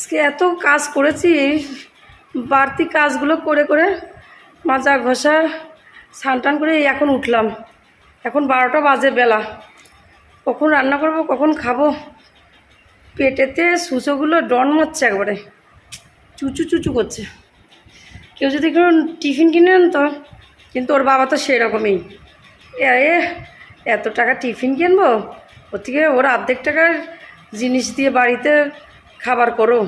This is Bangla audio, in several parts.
আজকে এত কাজ করেছি বাড়তি কাজগুলো করে করে মাজা ঘষা টান করে এখন উঠলাম। এখন বারোটা বাজে বেলা। কখন রান্না করব কখন খাব? পেটেতে সুচোগুলো ডন মারছে একবারে। চুচু চুচু করছে। কেউ যদি কোনো টিফিন কিনে আনতো কিন্তু ওর বাবা তো সেরকমই। এ, এত টাকা টিফিন কিনবো? ওর থেকে ওর অর্ধেক টাকার জিনিস দিয়ে বাড়িতে খাবার করো।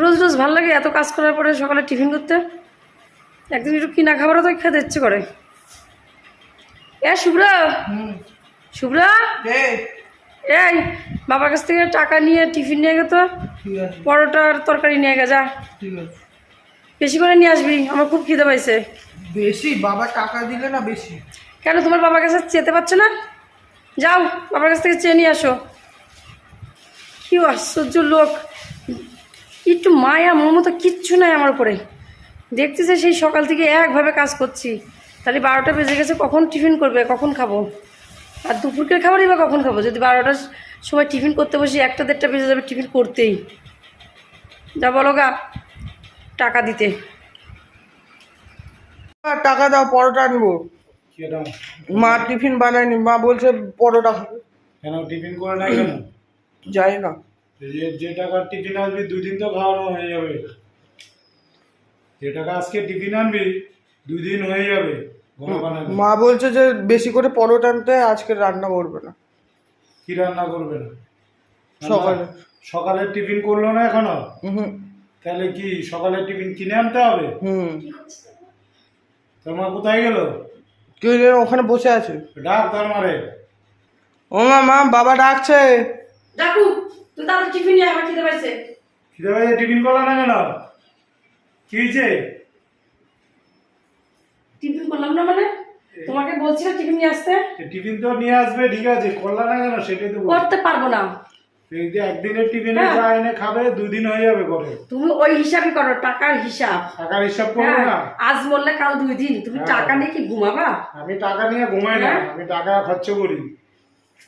রোজ রোজ ভালো লাগে এত কাজ করার পরে সকালে টিফিন করতে। একদিন একটু কিনা খাবারও তো খেতে ইচ্ছে করে। এ শুভ্রা। শুভ্রা। এই বাবার কাছ থেকে টাকা নিয়ে টিফিন নিয়ে গেতো পরোটার তরকারি নিয়ে গে যা। বেশি করে নিয়ে আসবি আমার খুব খিদে পাইছে। বেশি? বাবা টাকা দিলে না বেশি? কেন তোমার বাবার কাছে চেতে পারছে না? যাও বাবার কাছ থেকে চেয়ে নিয়ে আসো। কি আশ্চর্য লোক। একটু মায়া মমতা কিচ্ছু নাই আমার উপরে। দেখতেছে সেই সকাল থেকে একভাবে কাজ করছি। তাহলে বারোটা বেজে গেছে কখন টিফিন করবে কখন খাব? আর দুপুরকে খাবারই বা কখন খাব? যদি বারোটার সময় টিফিন করতে বসি একটা দেড়টা বেজে যাবে টিফিন করতেই। যা বলো গা টাকা দিতে। আর টাকা দাও পরোটা আনব। মা টিফিন বানায়নি মা বলছে পরোটা খাবে। কেন টিফিন করে না কেন? যাই না। যে টাকার টিফিন আসবি দুই দিন তো খাওয়ানো হয়ে যাবে। যে টাকা আজকে টিফিন আনবি দুই দিন হয়ে যাবে। মা বলছে যে বেশি করে পরোটা আনতে আজকে রান্না করবে না। কি রান্না করবে না? সকালে। সকালে টিফিন করল না এখনও? তাহলে কি সকালে টিফিন কিনে আনতে হবে? হুম। তোমার কোথায় গেল? কেউ ওখানে বসে আছে। ডাক তার মারে। ও মা মা বাবা ডাকছে। ডাকু তুই তাদের টিফিন নিয়ে আমার খিদে পাইছে। খিদে ভাই টিফিন করল না কেন? কি হয়েছে টিফিন করলাম না মানে? তোমাকে বলছি না টিফিন নিয়ে আসতে। টিফিন তো নিয়ে আসবে ঠিক আছে করলা না কেন? সেটাই তো করতে পারব না। এই যে একদিনের টিফিনে হ্যাঁ। যা এনে খাবে হয়ে যাবে করে। তুমি ওই হিসাবই করো টাকার হিসাব। টাকার হিসাব হ্যাঁ, না? আজ কাল দুই দিন। তুমি হ্যাঁ। টাকা নিয়ে কি ঘুমাবা? আমি টাকা নিয়ে ঘুমাই না। আমি টাকা খরচ করি।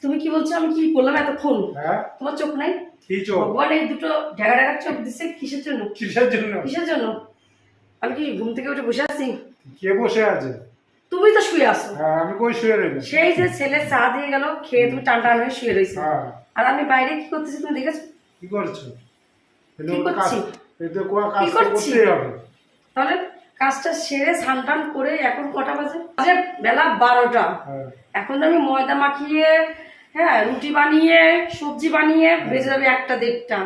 তুমি কি বলছো? আমি কি বললাম এতক্ষণ? হ্যাঁ। তোমার চোখ নাই? ভগবান এই দুটো ঢেকা ঢেকা চোখ দিচ্ছে কিসের জন্য? কিসের জন্য? কিসের জন্য? আমি কি ঘুম থেকে উঠে বসে আছি? কে বসে আছে? তুমি তো শুয়ে আসো হ্যাঁ আমি কই শুয়ে রইলাম? সেই যে ছেলে চা দিয়ে গেল খেয়ে তুমি টান টান হয়ে শুয়ে রয়েছে হ্যাঁ। আর আমি বাইরে কি করতেছি তুমি দেখেছ? কি করছ? কি করছি? এই তো কোয়া কাজ কি তো করছি? করতেই হবে। তাহলে কাজটা সেরে স্নান টান করে এখন কটা বাজে? বাজে বেলা বারোটা। হ্যাঁ। এখন আমি ময়দা মাখিয়ে হ্যাঁ রুটি বানিয়ে সবজি বানিয়ে বেজে যাবে একটা দেড়টা।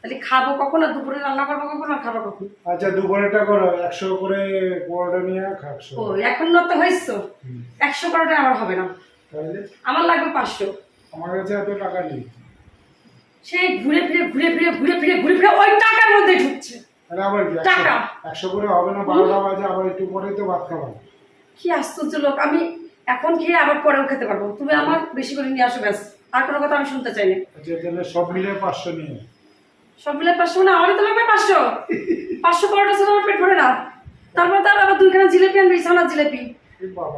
তাহলে খাব কখন আর দুপুরে রান্না করব কখন আর খাব কখন? আচ্ছা দুপুরেটা করো। একশো করে পরোটা নিয়ে খাকশো ও এখন না তো হয়েছ। একশো পরোটা আমার হবে না। আমার লাগবে পাঁচশো। আমার কাছে এত টাকা নেই। সেই ঘুরে ফিরে ঘুরে ফিরে ঘুরে ফিরে ঘুরে ফিরে ওই টাকার আবার কি? একশো- করে হবে না বারোটা বাজে আবার একটু পরেই তো ভাত খাব। কি আশ্চর্য লোক আমি এখন খেয়ে আবার পরেও খেতে পারব। তুমি আমার বেশি করে নিয়ে আসো ব্যাস। আর কোনো কথা আমি শুনতে চাই না। আচ্ছা সব মিলে পাঁচশো নিয়ে সব মিলে পাঁচশো না আমারই তো লাগবে পাঁচশো। পাঁচশো পরোটা ছিল আমার পেট ভরে না। তারপর তার আবার দুইখানা জিলেপি আনবি ছানা জিলেপি।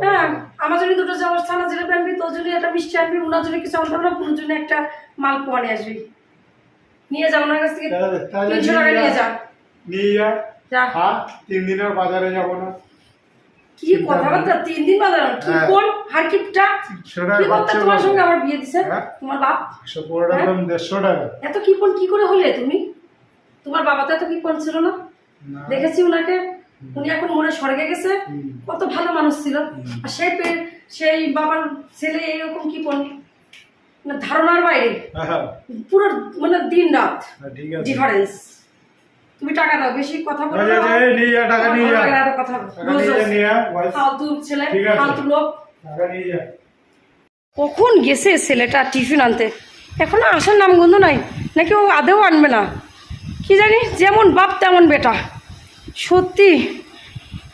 হ্যাঁ আমার জন্য দুটো চামচ ছানা জিলেপি আনবি তোর জন্য একটা মিষ্টি আনবি ওনার জন্য কিছু আনতে না পুনোর জন্য একটা মালপোয়া নিয়ে আসবি। নিয়ে যা ওনার কাছ থেকে তিনশো টাকা নিয়ে যা। নিয়ে যা। যা। হ্যাঁ তিন দিনের বাজারে যাব না। কি কথাবার্তা? তিন দিন বাজার? কি। কোন? হারকিপটা সেটা বাচ্চা তোমার সঙ্গে আমার বিয়ে দিছে? হ্যাঁ। তোমার বাপ? একশো পনেরোটার হ্যাঁ? দেড়শো টাকা। এত কিপন কি করে হলে তুমি? তোমার বাবা তো এত কিপন ছিল না। দেখেছি উনাকে উনি এখন মনে স্বর্গে গেছে। কত ভালো মানুষ ছিল। আর সেই সেই বাবার ছেলে এরকম কিপন মানে ধারণার বাইরে। পুরো মানে দিন রাত। ডিফারেন্স তুমি টাকা দাও বেশি কথা বলো না। এই নিয়ে যা, টাকা নিয়ে যা। কথা টাকা রোজ নিয়ে। ফালতু ছেলে। ফালতু লোক টাকা নিয়ে যা। কখন গেছে ছেলেটা টিফিন আনতে এখনও আসার নাম গন্ধ নাই নাকি ও আদেও আনবে না কি জানি যেমন বাপ তেমন বেটা সত্যি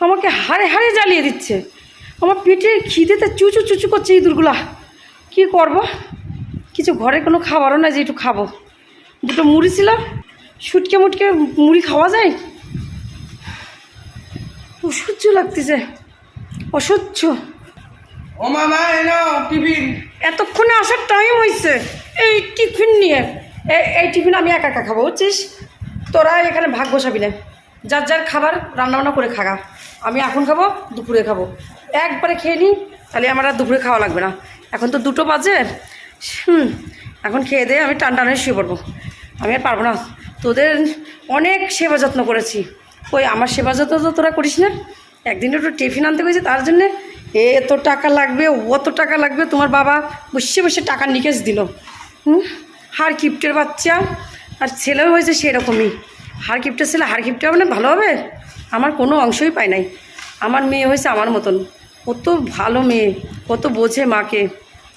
আমাকে হারে হারে জ্বালিয়ে দিচ্ছে আমার পেটে খিদেতে চুচু চুচু করছে ইঁদুরগুলা কি করব কিছু ঘরে কোনো খাবারও না যে একটু খাব দুটো মুড়ি ছিল সুটকে মুটকে মুড়ি খাওয়া যায়? অসহ্য লাগতেছে। অসহ্য। ও মামা এনো টিফিন। এতক্ষণে আসার টাইম হয়েছে এই টিফিন নিয়ে। এই এই টিফিন আমি একা একা খাব বুঝছিস? তোরা এখানে ভাগ বসাবি না। যার যার খাবার রান্নাবান্না করে খাগা। আমি এখন খাব দুপুরে খাব। একবারে খেয়ে নিই তাহলে আমার আর দুপুরে খাওয়া লাগবে না। এখন তো দুটো বাজে। হুম এখন খেয়ে দিয়ে আমি টান টানে শুয়ে পড়ব। আমি আর পারব না। তোদের অনেক সেবা যত্ন করেছি। ওই আমার সেবা যত্ন তো তোরা করিস না? একদিন একটু টিফিন আনতে গেছি, তার জন্যে এত টাকা লাগবে, অত টাকা লাগবে, তোমার বাবা বসে বসে টাকা নিকেশ দিল। হুম? হার কিপ্টের বাচ্চা, আর ছেলেও হয়েছে সেরকমই। হার কিপ্টের ছেলে হার কিপ্টে হবে না, ভালো হবে? আমার কোনো অংশই পায় নাই। আমার মেয়ে হয়েছে আমার মতন। কত ভালো মেয়ে, কত বোঝে মাকে।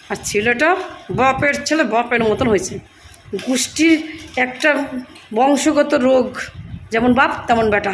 আর ছেলেটা বাপের ছেলে, বাপের মতন হয়েছে। গোষ্ঠীর একটা বংশগত রোগ যেমন বাপ তেমন বেটা।